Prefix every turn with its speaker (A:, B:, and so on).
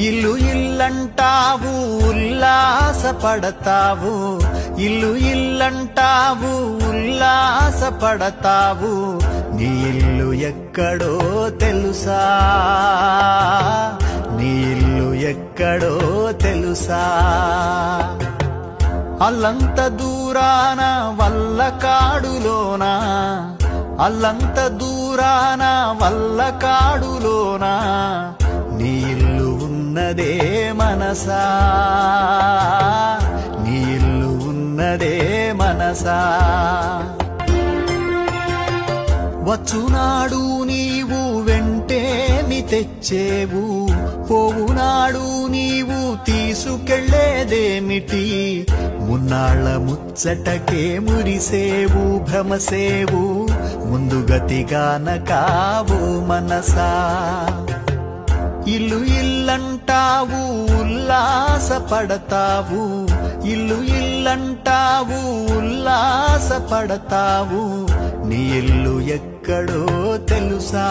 A: ఇల్లు ఇల్లంటావు ఉల్లాసపడతావు. ఇల్లు ఇల్లంటావు ఉల్లాసపడతావు. నీ ఇల్లు ఎక్కడో తెలుసా? నీ ఇల్లు ఎక్కడో తెలుసా? అల్లంత దూరాన వల్ల కాడులోనా? అల్లంత దూరాన వల్ల కాడులోనా? ఉన్నదే మనసా? నీ ఇల్లు ఉన్నదే మనసా? వచ్చునాడు నీవు వెంటేమి తెచ్చేవు? పోవునాడు నీవు తీసుకెళ్ళేదేమిటి? మున్నాళ్ళ ముచ్చటకే మురిసేవు భ్రమసేవు ముందుగతిగాన కావు మనసా? ఇల్లు ఇల్లంటావు ఉల్లాసపడతావు. ఇల్లు ఇల్లంటావు ఉల్లాసపడతావు. నీ ఇల్లు ఎక్కడో తెలుసా?